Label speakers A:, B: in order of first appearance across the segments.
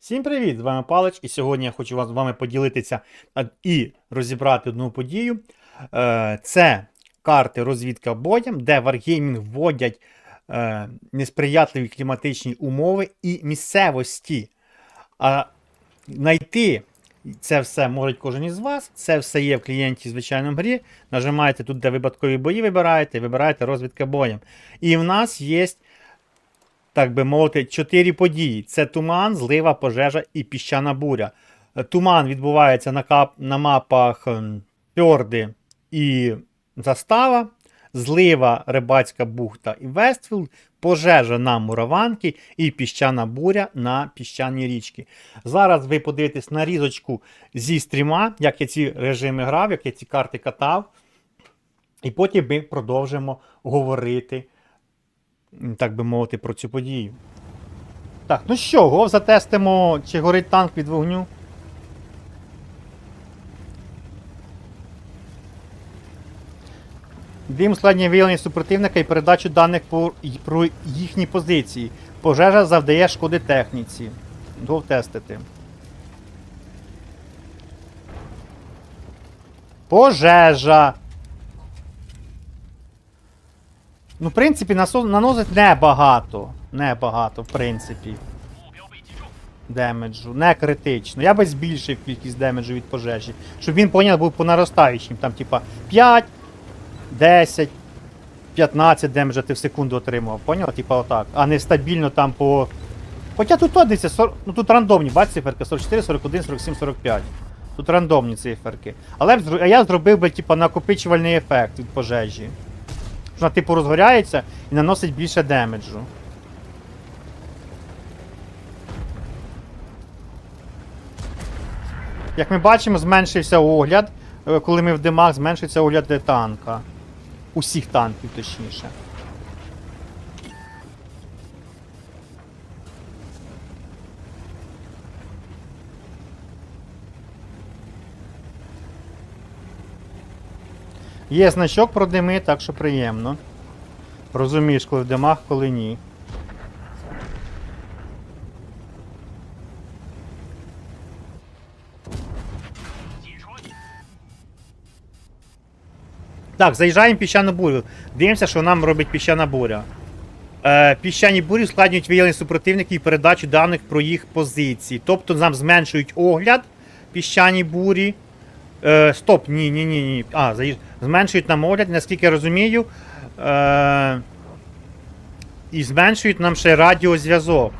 A: Всім привіт! З вами Палич, і сьогодні я хочу з вами поділитися і розібрати одну подію. Е, Це карти розвідка боєм, де Wargaming вводять е, несприятливі кліматичні умови і місцевості. А знайти це все може кожен із вас. Це все є в клієнті в звичайному грі. Нажимаєте тут, де випадкові бої вибираєте, вибираєте розвідка боєм. І в нас є так би мовити, чотири події: це туман, злива, пожежа і піщана буря. Е, Туман відбувається на, кап... на мапах Пьорди і Застава, злива, Рибацька бухта і Вестфілд, пожежа на Мураванки і піщана буря на піщані річки. Зараз ви подивитесь нарізочку зі стріма, як я ці режими грав, як я ці карти катав. І потім ми продовжимо говорити так би мовити, про цю подію. Так, ну що, гов затестимо, чи горить танк від вогню. Дим складні виявлення супротивника і передачу даних про їхні позиції. Пожежа завдає шкоди техніці. Гов тестити. Пожежа. Ну, в принципі, наносить небагато. Небагато, в принципі. Демеджу. Не критично. Я би збільшив кількість демеджу від пожежі. Щоб він поняв був по наростаючим. Там, типа, 5, 10, 15 демеджа ти в секунду отримував. Поняв? Типа отак. А не стабільно там по. Хоча тут одниця, 40... ну тут рандомні, бачите, циферки 44, 41, 47, 45. Тут рандомні циферки. Але я зробив би, типа, накопичувальний ефект від пожежі. Вона типу розгоряється і наносить більше демеджу. Як ми бачимо, зменшився огляд. Е, Коли ми в димах, зменшується огляд для танка. Усіх танків, точніше. Є значок про дими, так що приємно. Розумієш, коли в димах, коли ні. Так, заїжджаємо піщану бурю. Дивимося, що нам робить піщана буря. Е, піщані бурі ускладнюють виявлення супротивників і передачу даних про їх позиції. Тобто нам зменшують огляд піщані бурі. Е, стоп, ні, ні, ні, ні. А, заїж... зменшують нам огляд, наскільки я розумію. Е, і зменшують нам ще радіозв'язок.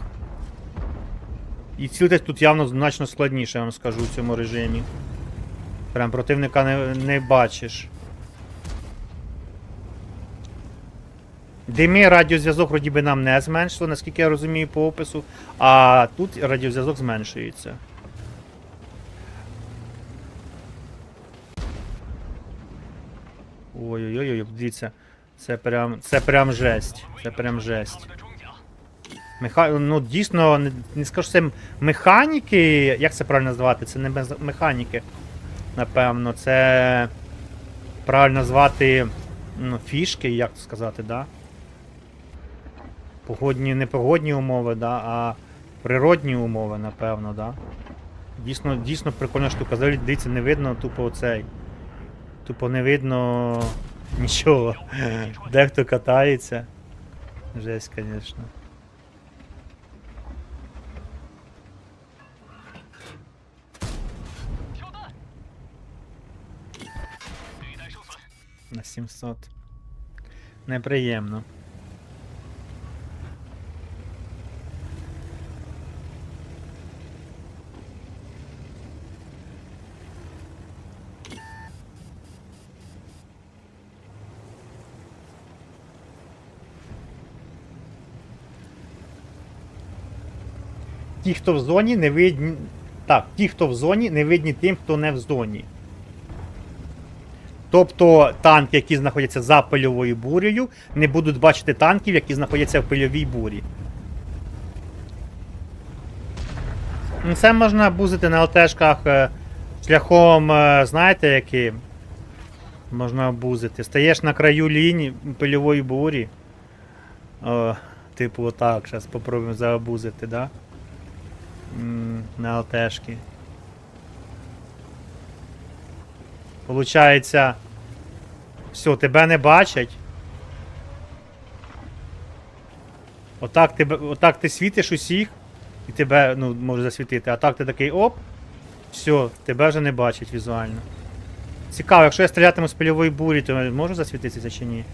A: І цілитись тут явно значно складніше, я вам скажу, в цьому режимі. Прям противника не, не бачиш. Дими радіозв'язок вроді би нам не зменшило, наскільки я розумію по опису. А тут радіозв'язок зменшується. Ой-ой-ой, дивіться. Це прям, це прям жесть. Це прям жесть. Меха... Ну, дійсно, не, не скажу, це механіки. Як це правильно назвати? Це не механіки. Напевно, це правильно назвати ну, фішки, як це сказати, да? Погодні, не погодні умови, да, а природні умови, напевно, да. Дійсно, дійсно прикольна штука. Взагалі, дивіться, не видно тупо оцей. Тупо не видно нічого. Дехто катається. Жесть, звісно. На 700. Неприємно. Ті, хто в зоні, не видні. Так, ті, хто в зоні, не видні тим, хто не в зоні. Тобто танки, які знаходяться за пильовою бурею, не будуть бачити танків, які знаходяться в пильовій бурі. Ну, Це можна бузити на ЛТшках е, шляхом, е, знаєте, яким? Можна обузити. Стаєш на краю лінії пильової бурі. О, типу, отак, зараз спробуємо заобузити, да? На ЛТшки. Получається. Все, тебе не бачать. Отак, тебе, отак ти світиш усіх, і тебе ну, може засвітити. А так ти такий оп. Все, тебе вже не бачать візуально. Цікаво, якщо я стрілятиму з пильової бурі, то можу засвітитися чи ні?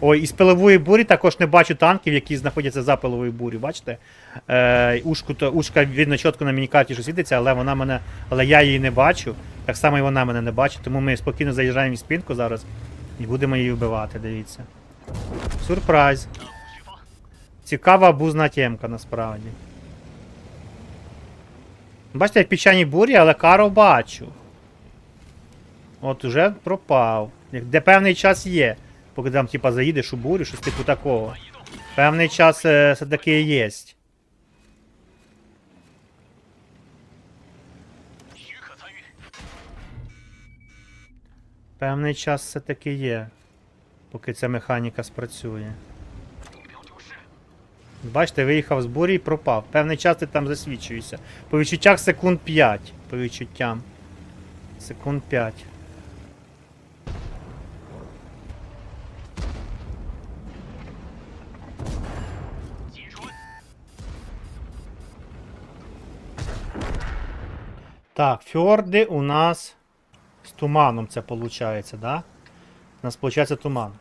A: Ой, із пилової бурі також не бачу танків, які знаходяться за пиловою бурі, бачите? Е, ушку, то, ушка видно чітко на мінікарті, що світиться, але вона мене. Але я її не бачу. Так само і вона мене не бачить, тому ми спокійно заїжджаємо в спінку зараз і будемо її вбивати, дивіться. Сюрприз. Цікава бузна темка насправді. Бачите, як піщані бурі, але кару бачу. От уже пропав. Де певний час є. Поки там, типа, заїдеш у бурю, щось типу такого. Певний час е, все-таки є. Певний час все-таки є. Поки ця механіка спрацює. Бачите, виїхав з бурі і пропав. Певний час ти там засвічуєшся. По відчуттях секунд 5. По відчуттям. Секунд 5. Так, фьорди у нас з туманом це виходить, да? У нас виходить туман.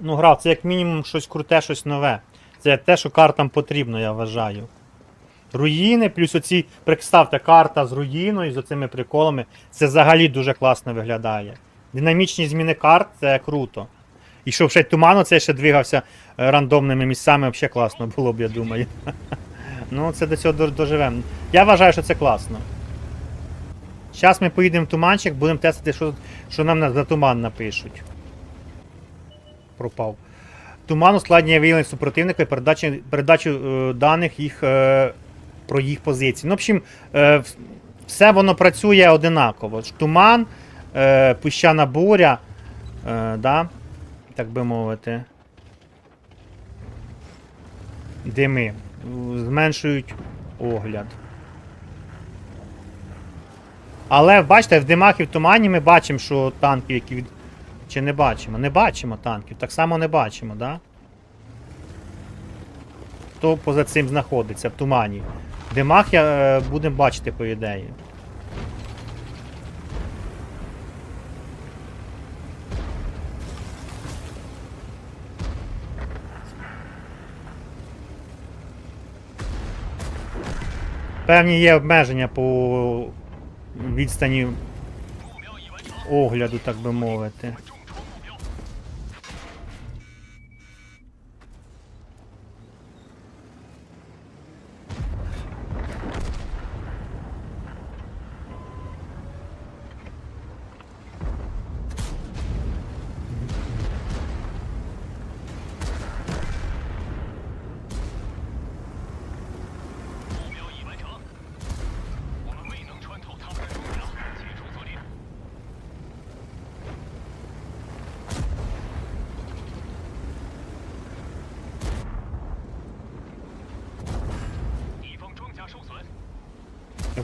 A: Ну, грав, це як мінімум щось круте, щось нове. Це те, що картам потрібно, я вважаю. Руїни, плюс оці, представте, карта з руїною, з оцими приколами. Це взагалі дуже класно виглядає. Динамічні зміни карт це круто. І щоб ще туман це ще двигався е, рандомними місцями, взагалі класно було б, я думаю. Ну, це до цього доживемо. Я вважаю, що це класно. Зараз ми поїдемо в туманчик, будемо тестити, що, що нам за туман напишуть. Пропав. Туман ускладнює виявлення супротивника і передачу, передачу е, даних їх, е, про їх позиції. Ну, в общем, е, все воно працює одинаково. Туман, е, піщана буря, е, да? так би мовити. Дими. Зменшують огляд. Але бачите, в димах і в тумані ми бачимо, що танки, які від... Чи не бачимо? Не бачимо танків, так само не бачимо, да? Хто поза цим знаходиться в тумані? В димах я е, будемо бачити, по ідеї. Певні є обмеження по відстані огляду, так би мовити.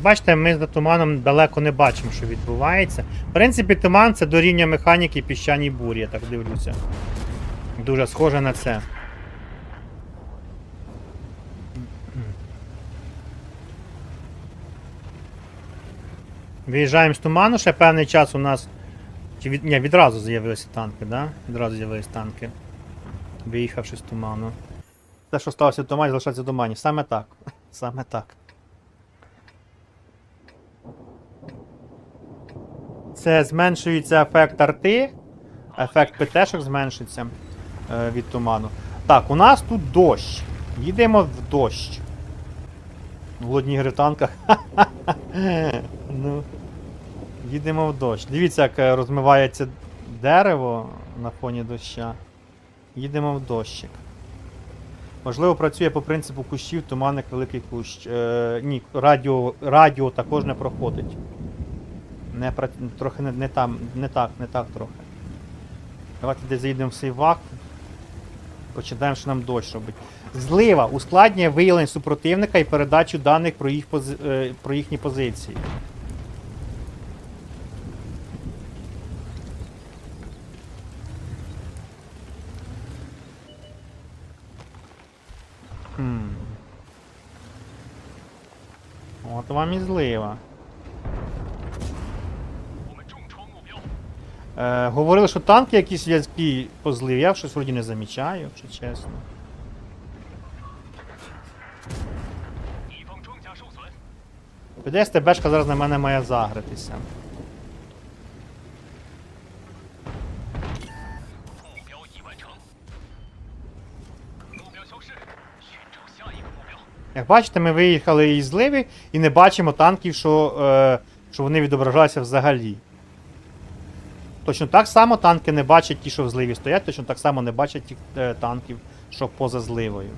A: Бачите, ми за туманом далеко не бачимо, що відбувається. В принципі, туман це до механіки піщаній бурі, я так дивлюся. Дуже схоже на це. Виїжджаємо з туману, ще певний час у нас. Чи від... Ні, відразу з'явилися танки, да? Відразу з'явилися танки. Виїхавши з туману. Те, що сталося в тумані, залишається в тумані. Саме так. Саме так. Це зменшується ефект арти, ефект ПТшок зменшиться е, від туману. Так, у нас тут дощ. Їдемо в дощ. Голодні ігри в танках. ну, їдемо в дощ. Дивіться, як е, розмивається дерево на фоні доща. Їдемо в дощик. Можливо, працює по принципу кущів, туманник, великий кущ. Е, ні, радіо, радіо також не проходить. Не, трохи не, не там, не так, не так трохи. Давайте десь заїдемо в цей вак. Починаємо, що нам дощ робить. Злива ускладнює виявлення супротивника і передачу даних про, їх пози... е, про їхні позиції. Хм. От вам і злива. Е, Говорили, що танки якісь в'язкі позлив. Я щось вроді не замічаю, якщо чесно. Піде СТБшка зараз на мене має загритися. Як бачите, ми виїхали із зливи і не бачимо танків, що е, що вони відображалися взагалі. Точно так само танки не бачать ті, що в зливі стоять, точно так само не бачать ті е, танків, що поза зливою.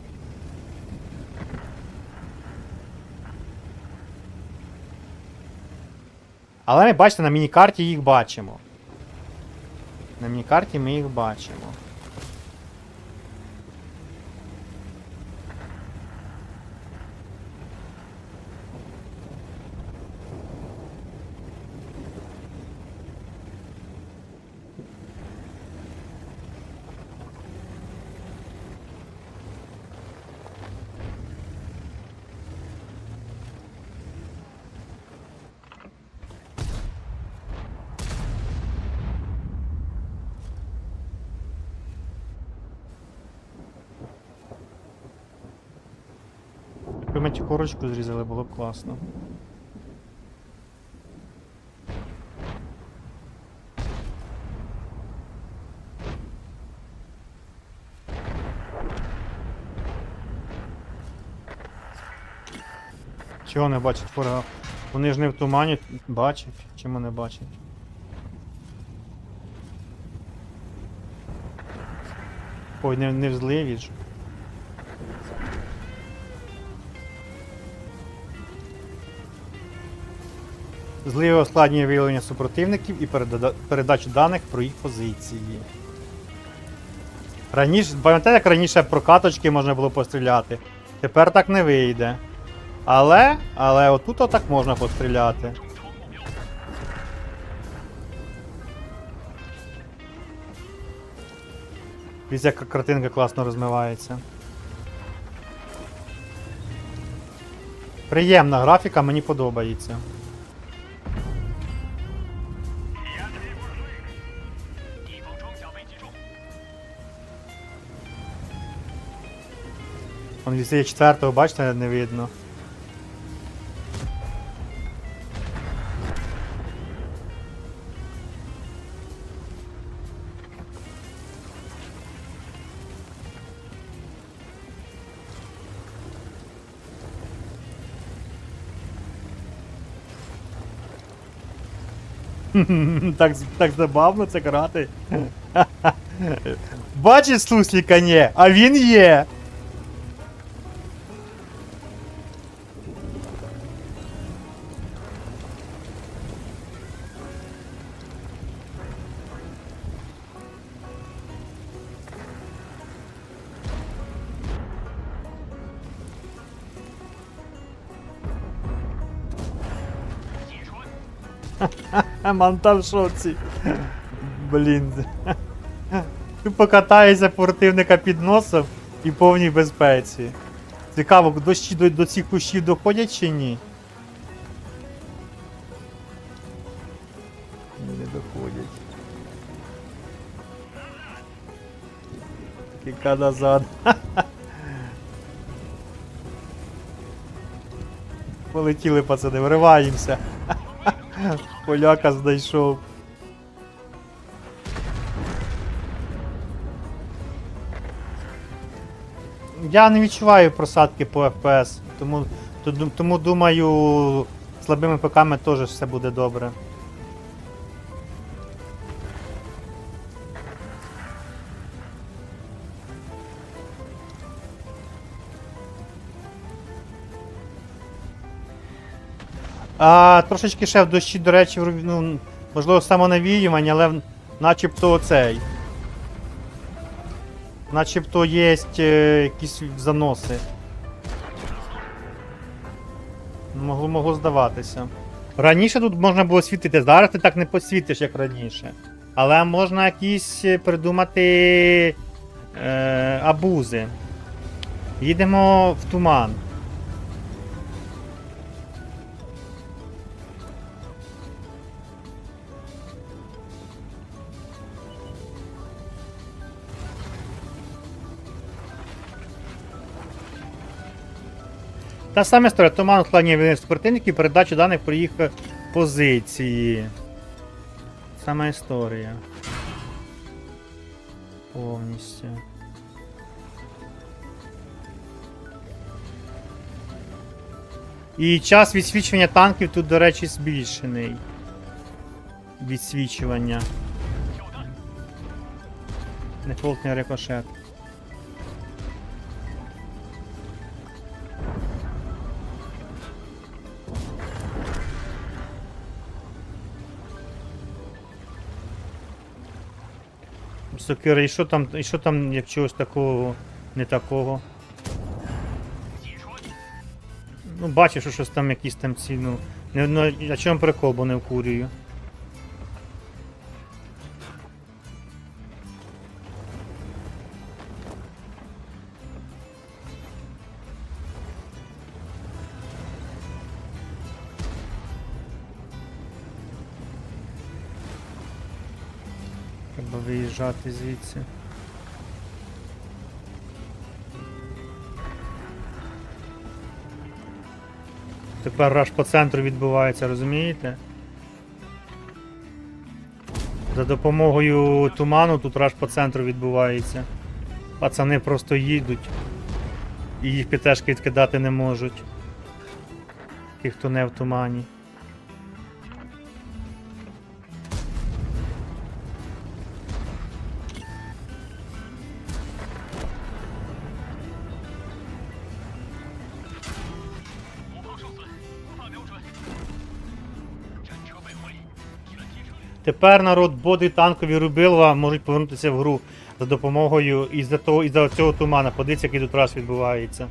A: Але ми бачите, на мінікарті їх бачимо. На мінікарті ми їх бачимо. Корочку зрізали, було б класно. Чого не бачать фора? Вони ж не в тумані бачать, чи мене бачать? Ой, не, не в ж. зливи ускладнює виявлення супротивників і передачу даних про їх позиції. Раніше, Пам'ятаєте, як раніше про каточки можна було постріляти? Тепер так не вийде. Але але отут отак можна постріляти. Дивіться, як картинка класно розмивається. Приємна графіка, мені подобається. Вісіє четвертого, бачите, не видно. так, так забавно це грати. Бачиш сусліка ні, а він є. Манта в шоці. Блін. Ти покатаєшся противника під носом і повній безпеці. Цікаво, дощі до, до цих кущів доходять чи ні? Ні, Не доходять. Кіка назад. Полетіли пацани, вриваємося. Поляка знайшов. Я не відчуваю просадки по FPS, тому, тому думаю, слабими ПКами теж все буде добре. А, трошечки ще в дощі, до речі, ну, можливо, самонавіювання, але начебто оцей. Начебто є е, якісь заноси. Могло, могло здаватися. Раніше тут можна було світити, зараз ти так не посвітиш, як раніше. Але можна якісь е, придумати е, абузи. Їдемо в туман. Та сама історія, туман ускладнює війни супротивників, передачу даних про їх е, позиції. Сама історія. Повністю. І час відсвічування танків тут, до речі, збільшений. Відсвічування.
B: 跳弹
A: ，Не рикошет. Сокира, і що там, і що там, як чогось такого, не такого?，Ну, бачиш, що щось там якісь там ці, ну. Не, ну а чому прикол, бо не вкурюю? Виїжджати звідси. Тепер раш по центру відбувається, розумієте? За допомогою туману тут раш по центру відбувається. Пацани просто їдуть. І їх пітешки відкидати не можуть. Ті, хто не в тумані. Тепер народ боди танкові рубилова можуть повернутися в гру за допомогою із-за того, із-за цього тумана. Подивіться, який тут раз відбувається.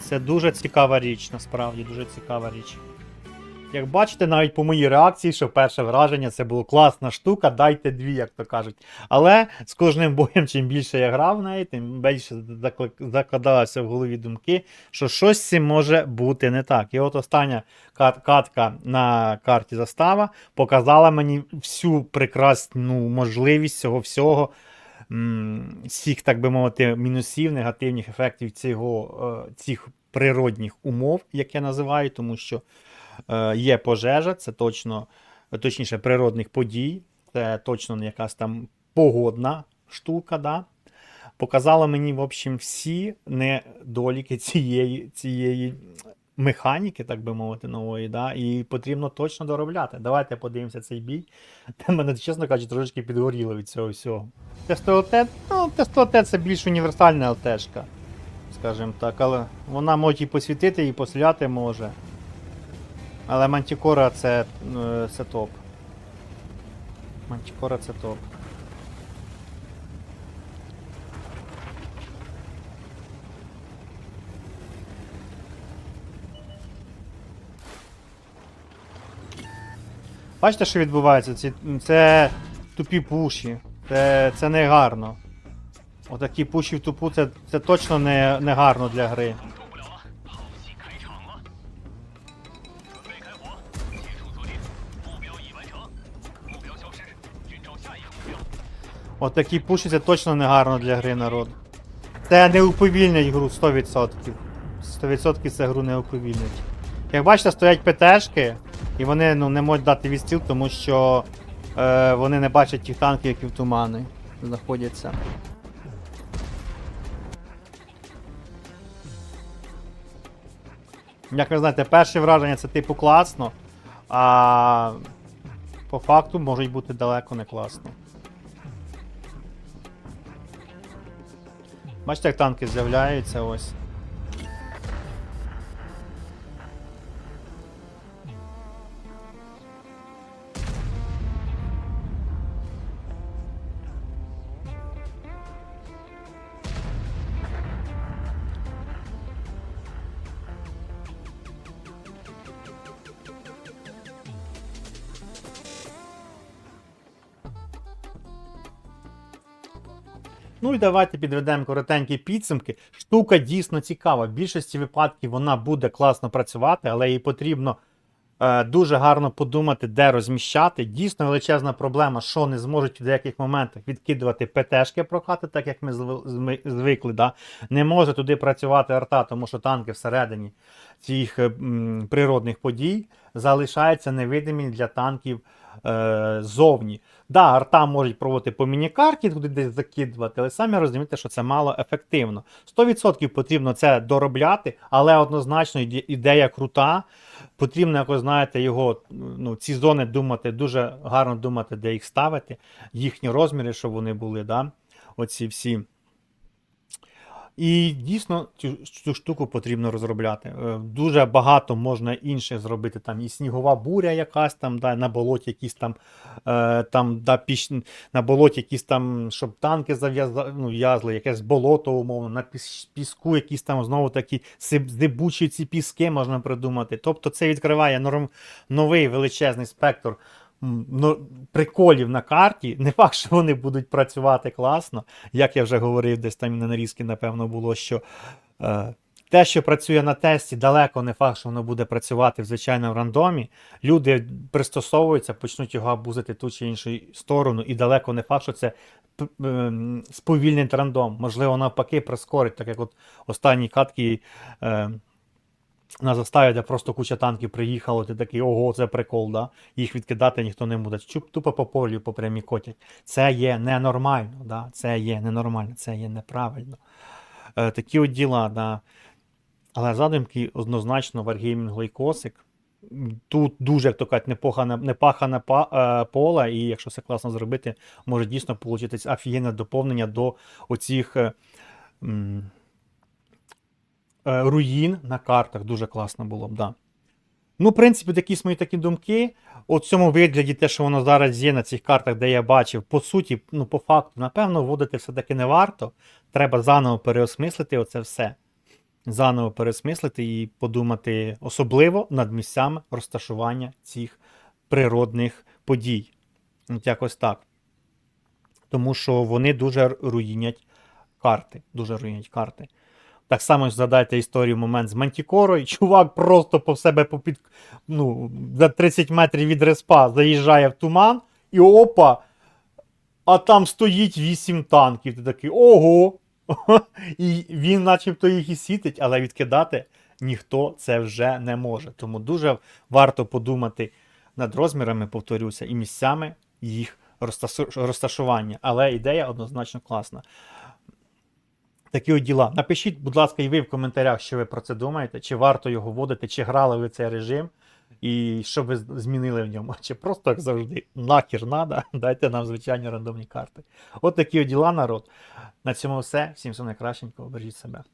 A: Це дуже цікава річ, насправді, дуже цікава річ. Як бачите, навіть по моїй реакції, що перше враження це було класна штука, дайте дві, як то кажуть. Але з кожним боєм, чим більше я грав в неї, тим більше закла- закладалося в голові думки, що щось цим може бути не так. І от остання катка на карті застава показала мені всю прекрасну можливість цього всього. Всіх, так би мовити, мінусів, негативних ефектів цього, е, цих природних умов, як я називаю, тому що є пожежа, це точно, точніше, природних подій, це точно якась там погодна штука. Да? Показала мені, в общем, всі недоліки цієї, цієї механіки, так би мовити, нової, да? і потрібно точно доробляти. Давайте подивимося цей бій. Та мене, чесно кажучи, трошечки підгоріло від цього всього. ТСТОТ, ну, ТСТОТ це більш універсальна ЛТшка, скажімо так, але вона може і посвітити, і посляти може. Але Мантікора це, е, це топ. Мантікора це топ. Бачите, що відбувається? Ці, це тупі пуші. Це, це не гарно. Отакі пуші в тупу, це, це точно не, не гарно для гри. Отакі пуші це точно не гарно для гри народ. Це не уповільнять гру 100%. 100% це гру не уповільнять. Як бачите, стоять ПТшки, і вони ну, не можуть дати відстріл, тому що е, вони не бачать тих танків, які в тумани знаходяться. Як ви знаєте, перше враження це типу класно, а по факту можуть бути далеко не класно. Бачите, як танки з'являються ось. Ну і давайте підведемо коротенькі підсумки. Штука дійсно цікава. В більшості випадків вона буде класно працювати, але їй потрібно е, дуже гарно подумати, де розміщати. Дійсно величезна проблема, що не зможуть в деяких моментах відкидувати ПТшки прокати, так як ми звикли. Да? Не може туди працювати арта, тому що танки всередині цих природних подій залишаються невидимі для танків е, зовні. Да, арта можуть проводити по мінікарті, туди десь закидувати, але самі розумієте, що це мало ефективно. 100% потрібно це доробляти, але однозначно ідея крута. Потрібно якось, знаєте, його, ну, ці зони думати, дуже гарно думати, де їх ставити, їхні розміри, щоб вони були, да? оці всі. І дійсно цю, цю штуку потрібно розробляти. Е, Дуже багато можна інших зробити. Там і снігова буря якась там, да, на болоті якісь там, е, там да, піш... на болоті якісь там, щоб танки зав'язали, ну, в'язли, якесь болото, умовно, на піску якісь там знову такі зибучі ці піски можна придумати. Тобто це відкриває норм... новий величезний спектр приколів на карті. Не факт, що вони будуть працювати класно. Як я вже говорив, десь там на нарізки, напевно, було, що е, те, що працює на тесті, далеко не факт, що воно буде працювати в звичайному рандомі. Люди пристосовуються, почнуть його абузити ту чи іншу сторону, і далеко не факт, що це сповільнить рандом. Можливо, навпаки, прискорить, так як от останні катки. Е, на заставі, де просто куча танків приїхало, ти такий, ого, це прикол, да? їх відкидати ніхто не буде. Чуп, тупо по полю по прямій котять. Це є ненормально, да? це є ненормально, це є неправильно. Е, такі от діла, да. Але задумки однозначно Wargaming лайкосик. Тут дуже, як то кажуть, непохане, непахане па, поле, і якщо все класно зробити, може дійсно вийти офігенне доповнення до оцих. Е, м, руїн на картах. Дуже класно було б, да. Ну, в принципі, якісь мої такі думки. У цьому вигляді, те, що воно зараз є на цих картах, де я бачив, по суті, ну, по факту, напевно, вводити все-таки не варто. Треба заново переосмислити оце все. Заново переосмислити і подумати особливо над місцями розташування цих природних подій. От якось так. Тому що вони дуже руїнять карти. Дуже руїнять карти. Так само згадайте історію момент з Мантікорою. Чувак просто по себе попід, ну, за 30 метрів від респа заїжджає в туман, і опа! А там стоїть 8 танків. Ти такий ого! І він, начебто, їх і сітить, але відкидати ніхто це вже не може. Тому дуже варто подумати над розмірами, повторюся, і місцями їх розташування. Але ідея однозначно класна. Такі от діла. Напишіть, будь ласка, і ви в коментарях, що ви про це думаєте, чи варто його вводити, чи грали ви цей режим, і що ви змінили в ньому. Чи просто, як завжди, нахер надо, дайте нам звичайні рандомні карти. От такі от діла, народ. На цьому все. Всім всього найкращенького, бережіть себе.